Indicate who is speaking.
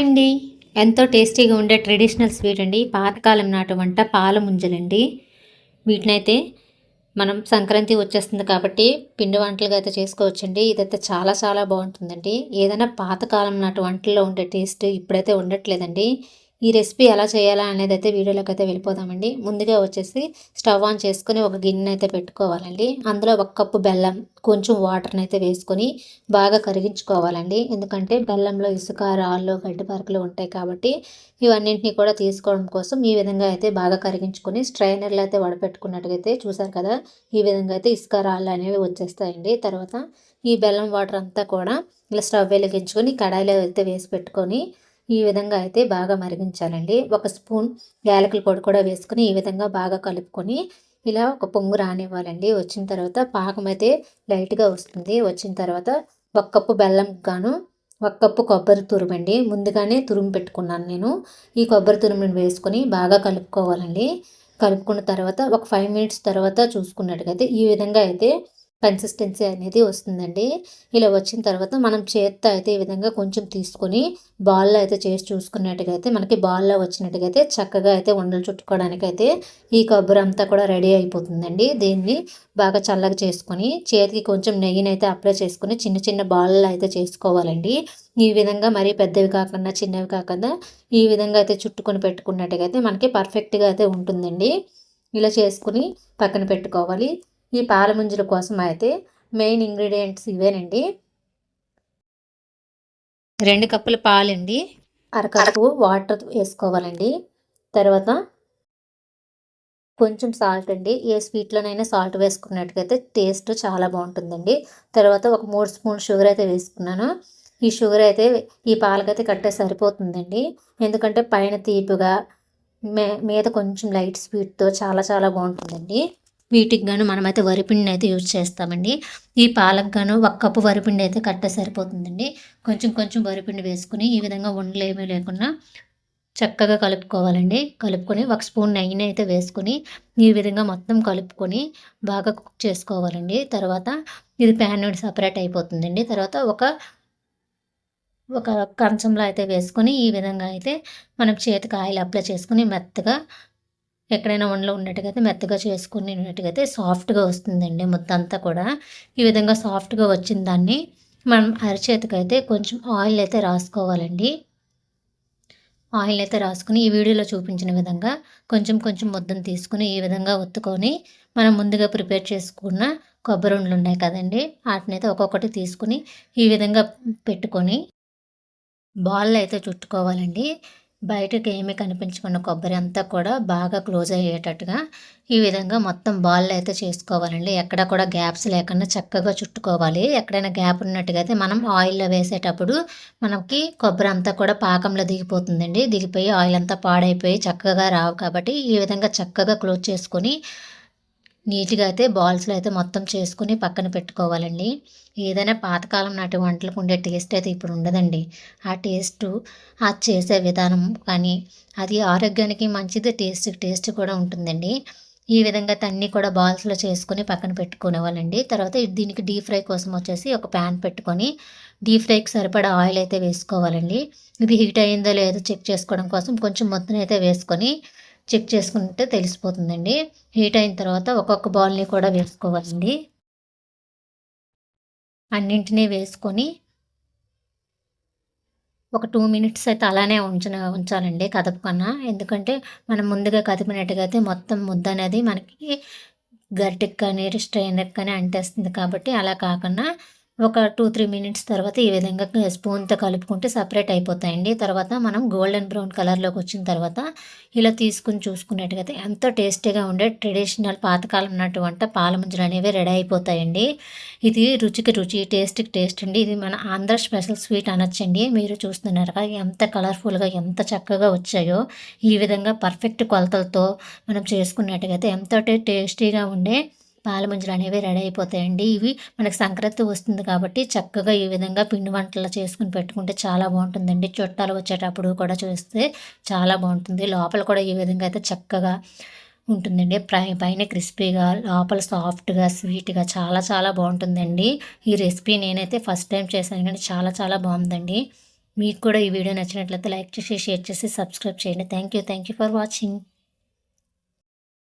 Speaker 1: Hi అండి. ఎంతో టేస్టీగా ఉండే ట్రెడిషనల్ స్వీట్ అండి. పాతకాలం నాటి వంట పాల ముంజలండి. వీటినైతే మనం సంక్రాంతి వచ్చేస్తుంది కాబట్టి పిండి వంటలుగా అయితే చేసుకోవచ్చండి. ఇదైతే చాలా చాలా బాగుంటుందండి. ఏదైనా పాతకాలం నాటి వంటల్లో ఉండే టేస్ట్ ఇప్పుడైతే ఉండట్లేదండి. ఈ రెసిపీ ఎలా చేయాలా అనేది అయితే వీడియోలోకి అయితే వెళ్ళిపోదామండి. ముందుగా వచ్చేసి స్టవ్ ఆన్ చేసుకుని ఒక గిన్నె అయితే పెట్టుకోవాలండి. అందులో ఒక కప్పు బెల్లం కొంచెం వాటర్ని అయితే వేసుకొని బాగా కరిగించుకోవాలండి. ఎందుకంటే బెల్లంలో ఇసుక రాళ్ళు గడ్డి పరకలు ఉంటాయి కాబట్టి ఇవన్నింటినీ కూడా తీసుకోవడం కోసం ఈ విధంగా అయితే బాగా కరిగించుకొని స్ట్రైనర్లో అయితే వడపెట్టుకున్నట్టుగైతే చూసారు కదా ఈ విధంగా అయితే ఇసుక రాళ్ళు అనేవి వచ్చేస్తాయండి. తర్వాత ఈ బెల్లం వాటర్ అంతా కూడా ఇలా స్టవ్ వెలిగించుకొని కడాయిలో అయితే వేసి పెట్టుకొని ఈ విధంగా అయితే బాగా మరిగించాలండి. ఒక స్పూన్ యాలకుల పొడి కూడా వేసుకుని ఈ విధంగా బాగా కలుపుకొని ఇలా ఒక పొంగు రానివ్వాలండి. వచ్చిన తర్వాత పాకం అయితే లైట్గా వస్తుంది. వచ్చిన తర్వాత ఒక కప్పు బెల్లం గాను ఒక కప్పు కొబ్బరి తురుమండి ముందుగానే తురుము పెట్టుకున్నాను నేను. ఈ కొబ్బరి తురుముని వేసుకొని బాగా కలుపుకోవాలండి. కలుపుకున్న తర్వాత ఒక ఫైవ్ మినిట్స్ తర్వాత చూసుకున్నట్టుగా ఈ విధంగా అయితే కన్సిస్టెన్సీ అనేది వస్తుందండి. ఇలా వచ్చిన తర్వాత మనం చేత్తో అయితే ఈ విధంగా కొంచెం తీసుకొని బాల్లో అయితే చేసి చూసుకున్నట్టుగా అయితే మనకి బాల్లో వచ్చినట్టుగా అయితే చక్కగా అయితే ఉండలు చుట్టుకోవడానికి అయితే ఈ కొబ్బరి అంతా కూడా రెడీ అయిపోతుందండి. దీన్ని బాగా చల్లగా చేసుకొని చేతికి కొంచెం నెయ్యిని అయితే అప్లై చేసుకొని చిన్న చిన్న బాల్లో అయితే చేసుకోవాలండి. ఈ విధంగా మరీ పెద్దవి కాకుండా చిన్నవి కాకుండా ఈ విధంగా అయితే చుట్టుకొని పెట్టుకున్నట్టుగా అయితే మనకి పర్ఫెక్ట్గా అయితే ఉంటుందండి. ఇలా చేసుకుని పక్కన పెట్టుకోవాలి. ఈ పాల ముంజల కోసం అయితే మెయిన్ ఇంగ్రీడియంట్స్ ఇవేనండి. రెండు కప్పుల పాలండి. అరకప్పు వాటర్ వేసుకోవాలండి. తర్వాత కొంచెం సాల్ట్ అండి. ఏ స్వీట్లోనైనా సాల్ట్ వేసుకున్నట్టుగైతే టేస్ట్ చాలా బాగుంటుందండి. తర్వాత ఒక మూడు స్పూన్ షుగర్ అయితే వేసుకున్నాను. ఈ షుగర్ అయితే ఈ పాలకైతే కట్టే సరిపోతుందండి. ఎందుకంటే పైన తీపిగా మే మీద కొంచెం లైట్ స్వీట్తో చాలా చాలా బాగుంటుందండి. వీటికి గాను మనమైతే వరిపిండిని అయితే యూజ్ చేస్తామండి. ఈ పాలకు గాను ఒక కప్పు వరిపిండి అయితే కట్ట సరిపోతుందండి. కొంచెం కొంచెం వరిపిండి వేసుకుని ఈ విధంగా ఉండలు ఏమీ లేకుండా చక్కగా కలుపుకోవాలండి. కలుపుకొని ఒక స్పూన్ నెయ్యిని అయితే వేసుకొని ఈ విధంగా మొత్తం కలుపుకొని బాగా కుక్ చేసుకోవాలండి. తర్వాత ఇది ప్యాన్ నుండి సపరేట్ అయిపోతుందండి. తర్వాత ఒక ఒక కంచంలో అయితే వేసుకొని ఈ విధంగా అయితే మనం చేతికి ఆయిల్ అప్లై చేసుకుని మెత్తగా ఎక్కడైనా ఉండలో ఉన్నట్టుగైతే మెత్తగా చేసుకుని ఉన్నట్టుగైతే సాఫ్ట్గా వస్తుందండి ముద్ద అంతా కూడా. ఈ విధంగా సాఫ్ట్గా వచ్చిన దాన్ని మనం అరచేతికైతే కొంచెం ఆయిల్ అయితే రాసుకోవాలండి. ఆయిల్ అయితే రాసుకుని ఈ వీడియోలో చూపించిన విధంగా కొంచెం కొంచెం ముద్దను తీసుకుని ఈ విధంగా ఒత్తుకొని మనం ముందుగా ప్రిపేర్ చేసుకున్న కొబ్బరి ఉండలు ఉన్నాయి కదండి వాటిని అయితే ఒక్కొక్కటి తీసుకుని ఈ విధంగా పెట్టుకొని బాల్ అయితే చుట్టుకోవాలండి. బయటకు ఏమీ కనిపించకుండా కొబ్బరి అంతా కూడా బాగా క్లోజ్ అయ్యేటట్టుగా ఈ విధంగా మొత్తం బాల్ అయితే చేసుకోవాలండి. ఎక్కడ కూడా గ్యాప్స్ లేకుండా చక్కగా చుట్టుకోవాలి. ఎక్కడైనా గ్యాప్ ఉన్నట్టుగా అయితే మనం ఆయిల్లో వేసేటప్పుడు మనకి కొబ్బరి అంతా కూడా పాకంలో దిగిపోతుందండి. దిగిపోయి ఆయిల్ అంతా పాడైపోయి చక్కగా రావు కాబట్టి ఈ విధంగా చక్కగా క్లోజ్ చేసుకొని నీట్గా అయితే బాల్స్లో అయితే మొత్తం చేసుకుని పక్కన పెట్టుకోవాలండి. ఏదైనా పాతకాలం నాటి వంటలకు ఉండే టేస్ట్ అయితే ఇప్పుడు ఉండదండి. ఆ టేస్ట్ ఆ చేసే విధానం కానీ అది ఆరోగ్యానికి మంచిది టేస్ట్ టేస్ట్ కూడా ఉంటుందండి. ఈ విధంగా తన్ని కూడా బాల్స్లో చేసుకుని పక్కన పెట్టుకునేవాళ్ళండి. తర్వాత దీనికి డీప్ ఫ్రై కోసం వచ్చేసి ఒక ప్యాన్ పెట్టుకొని డీప్ ఫ్రైకి సరిపడా ఆయిల్ అయితే వేసుకోవాలండి. ఇది హీట్ అయిందో లేదో చెక్ చేసుకోవడం కోసం కొంచెం మొత్తం అయితే వేసుకొని చెక్ చేసుకుంటే తెలిసిపోతుందండి. హీట్ అయిన తర్వాత ఒక్కొక్క బాల్ని కూడా వేసుకోవాలండి. అన్నింటినీ వేసుకొని ఒక టూ మినిట్స్ అయితే అలానే ఉంచిన ఉంచాలండి కదపకన్నా. ఎందుకంటే మనం ముందుగా కదిపినట్టుగా అయితే మొత్తం ముద్ద అనేది మనకి గరిటెకి కానీ స్ట్రైనర్కి కానీ అంటేస్తుంది కాబట్టి అలా కాకుండా ఒక టూ త్రీ మినిట్స్ తర్వాత ఈ విధంగా స్పూన్తో కలుపుకుంటే సపరేట్ అయిపోతాయండి. తర్వాత మనం గోల్డెన్ బ్రౌన్ కలర్లోకి వచ్చిన తర్వాత ఇలా తీసుకుని చూసుకున్నట్టుగైతే ఎంతో టేస్టీగా ఉండే ట్రెడిషనల్ పాతకాలం నాటి వంట పాలముంజలు అనేవి రెడీ అయిపోతాయండి. ఇది రుచికి రుచి టేస్ట్కి టేస్ట్ అండి. ఇది మన ఆంధ్ర స్పెషల్ స్వీట్ అనొచ్చండి. మీరు చూస్తున్నారు కదా ఎంత కలర్ఫుల్గా ఎంత చక్కగా వచ్చాయో. ఈ విధంగా పర్ఫెక్ట్ కొలతలతో మనం చేసుకున్నట్టుగైతే ఎంతో టేస్టీగా ఉండే పాలముంజలు అనేవి రెడీ అయిపోతాయండి. ఇవి మనకు సంక్రాంతి వస్తుంది కాబట్టి చక్కగా ఈ విధంగా పిండి వంటలు చేసుకుని పెట్టుకుంటే చాలా బాగుంటుందండి. చుట్టాలు వచ్చేటప్పుడు కూడా చూస్తే చాలా బాగుంటుంది. లోపల కూడా ఈ విధంగా అయితే చక్కగా ఉంటుందండి. ప్రై పైన క్రిస్పీగా లోపల సాఫ్ట్గా స్వీట్గా చాలా చాలా బాగుంటుందండి. ఈ రెసిపీ నేనైతే ఫస్ట్ టైం చేశాను కానీ చాలా చాలా బాగుందండి. మీకు కూడా ఈ వీడియో నచ్చినట్లయితే లైక్ చేసి షేర్ చేసి సబ్స్క్రైబ్ చేయండి. Thank you thank you for watching.